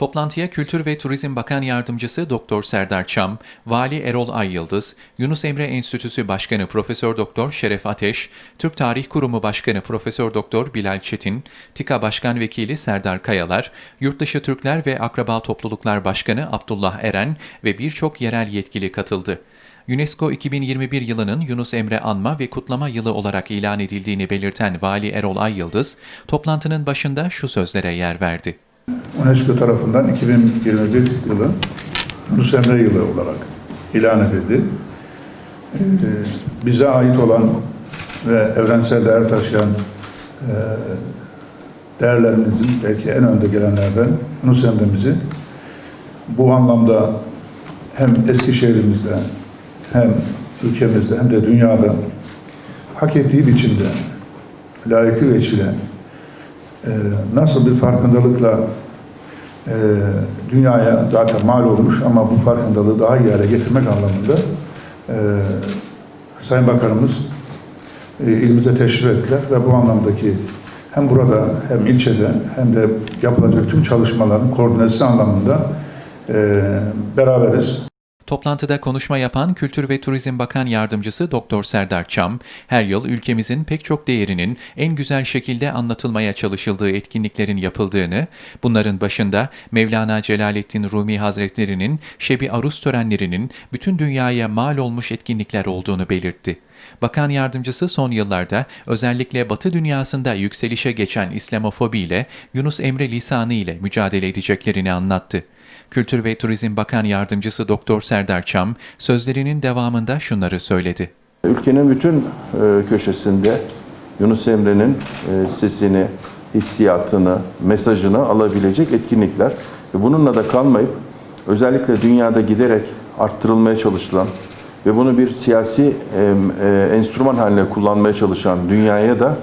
Toplantıya Kültür ve Turizm Bakan Yardımcısı Doktor Serdar Çam, Vali Erol Ayyıldız, Yunus Emre Enstitüsü Başkanı Profesör Doktor Şeref Ateş, Türk Tarih Kurumu Başkanı Profesör Doktor Bilal Çetin, TİKA Başkan Vekili Serdar Kayalar, Yurtdışı Türkler ve Akraba Topluluklar Başkanı Abdullah Eren ve birçok yerel yetkili katıldı. UNESCO 2021 yılının Yunus Emre Anma ve Kutlama Yılı olarak ilan edildiğini belirten Vali Erol Ayyıldız, toplantının başında şu sözlere yer verdi. UNESCO tarafından 2021 yılı Yunus Emre yılı olarak ilan edildi. Ee, bize ait olan ve evrensel değer taşıyan e, değerlerimizin belki en önde gelenlerden Yunus Emre'mizi bu anlamda hem Eskişehir'imizde hem ülkemizde hem de dünyada hak ettiği biçimde layıkı veçile e, nasıl bir farkındalıkla e, dünyaya zaten mal olmuş ama bu farkındalığı daha iyi hale getirmek anlamında e, Sayın Bakanımız e, ilimize teşrif ettiler ve bu anlamdaki hem burada hem ilçede hem de yapılacak tüm çalışmaların koordinesi anlamında e, beraberiz. Toplantıda konuşma yapan Kültür ve Turizm Bakan Yardımcısı Doktor Serdar Çam, her yıl ülkemizin pek çok değerinin en güzel şekilde anlatılmaya çalışıldığı etkinliklerin yapıldığını, bunların başında Mevlana Celaleddin Rumi Hazretleri'nin Şebi Arus törenlerinin bütün dünyaya mal olmuş etkinlikler olduğunu belirtti. Bakan yardımcısı son yıllarda özellikle Batı dünyasında yükselişe geçen İslamofobi ile Yunus Emre lisanı ile mücadele edeceklerini anlattı. Kültür ve Turizm Bakan Yardımcısı Doktor Serdar Çam sözlerinin devamında şunları söyledi. Ülkenin bütün e, köşesinde Yunus Emre'nin e, sesini, hissiyatını, mesajını alabilecek etkinlikler bununla da kalmayıp özellikle dünyada giderek arttırılmaya çalışılan ve bunu bir siyasi e, enstrüman haline kullanmaya çalışan dünyaya da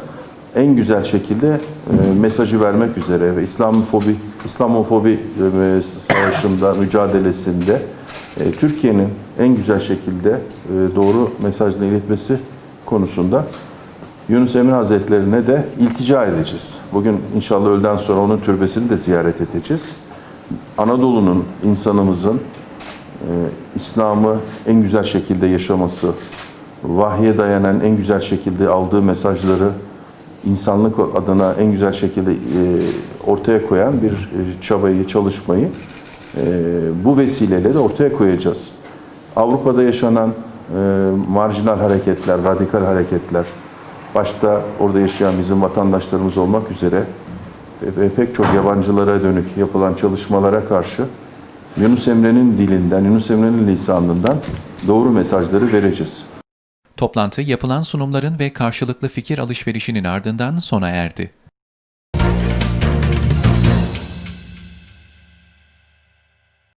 en güzel şekilde e, mesajı vermek üzere ve İslamofobi İslamofobi e, savaşında, mücadelesinde e, Türkiye'nin en güzel şekilde e, doğru mesajla iletmesi konusunda Yunus Emre Hazretlerine de iltica edeceğiz. Bugün inşallah öğleden sonra onun türbesini de ziyaret edeceğiz. Anadolu'nun, insanımızın e, İslam'ı en güzel şekilde yaşaması, vahye dayanan en güzel şekilde aldığı mesajları insanlık adına en güzel şekilde e, ortaya koyan bir e, çabayı, çalışmayı e, bu vesileyle de ortaya koyacağız. Avrupa'da yaşanan marjinal hareketler, radikal hareketler, başta orada yaşayan bizim vatandaşlarımız olmak üzere pek çok yabancılara dönük yapılan çalışmalara karşı Yunus Emre'nin dilinden, Yunus Emre'nin lisanından doğru mesajları vereceğiz. Toplantı yapılan sunumların ve karşılıklı fikir alışverişinin ardından sona erdi.